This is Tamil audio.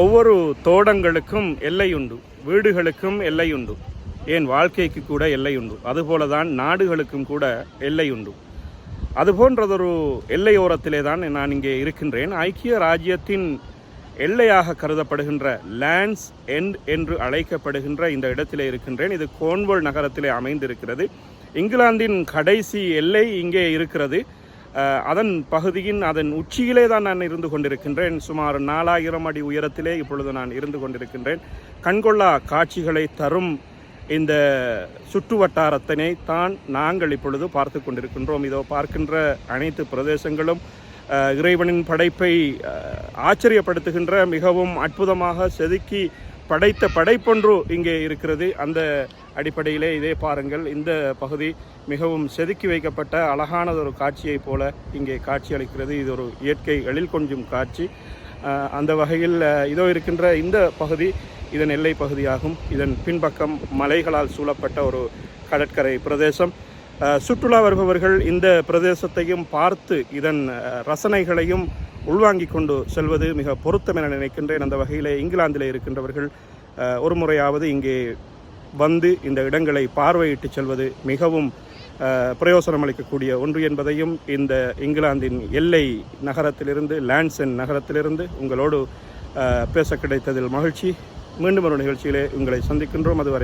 ஒவ்வொரு தோடங்களுக்கும் எல்லை உண்டு வீடுகளுக்கும் எல்லை உண்டு ஏன் வாழ்க்கைக்கு கூட எல்லை உண்டு அதுபோல தான் நாடுகளுக்கும் கூட எல்லை உண்டு அதுபோன்றதொரு எல்லையோரத்திலே தான் நான் இங்கே இருக்கின்றேன். ஐக்கிய ராஜ்யத்தின் எல்லையாக கருதப்படுகின்ற லேண்ட்ஸ் எண்ட் என்று அழைக்கப்படுகின்ற இந்த இடத்திலே இருக்கின்றேன். இது கோன்வல் நகரத்திலே அமைந்திருக்கிறது. இங்கிலாந்தின் கடைசி எல்லை இங்கே இருக்கிறது. அதன் பகுதியின் அதன் உச்சியிலே தான் நான் இருந்து கொண்டிருக்கின்றேன். சுமார் நாலாயிரம் அடி உயரத்திலே இப்பொழுது நான் இருந்து கொண்டிருக்கின்றேன். கண்கொள்ளா காட்சிகளை தரும் இந்த சுற்று வட்டாரத்தினை தான் நாங்கள் இப்பொழுது பார்த்து கொண்டிருக்கின்றோம். இதோ பார்க்கின்ற அனைத்து பிரதேசங்களும் இறைவனின் படைப்பை ஆச்சரியப்படுத்துகின்ற மிகவும் அற்புதமாக செதுக்கி படைத்த படைப்பொன்று இங்கே இருக்கிறது. அந்த அடிப்படையிலே இதே பாருங்கள். இந்த பகுதி மிகவும் செதுக்கி வைக்கப்பட்ட அழகானதொரு காட்சியைப் போல இங்கே காட்சி அளிக்கிறது இது ஒரு இயற்கை எழில் கொஞ்சும் காட்சி. அந்த வகையில் இதோ இருக்கின்ற இந்த பகுதி இதன் எல்லை பகுதியாகும். இதன் பின்பக்கம் மலைகளால் சூழப்பட்ட ஒரு கடற்கரை பிரதேசம். சுற்றுலா வருபவர்கள் இந்த பிரதேசத்தையும் பார்த்து இதன் ரசனைகளையும் உள்வாங்கிக் கொண்டு செல்வது மிக பொருத்தம் என நினைக்கின்றேன். அந்த வகையிலே இங்கிலாந்தில் இருக்கின்றவர்கள் ஒரு முறையாவது இங்கே வந்து இந்த இடங்களை பார்வையிட்டு செல்வது மிகவும் பிரயோசனம் அளிக்கக்கூடிய ஒன்று என்பதையும் இந்த இங்கிலாந்தின் எல்லை நகரத்திலிருந்து லான்சன் நகரத்திலிருந்து உங்களோடு பேச கிடைத்ததில் மகிழ்ச்சி. மீண்டும் ஒரு நிகழ்ச்சியிலே உங்களை சந்திக்கின்றோம். அதுவரை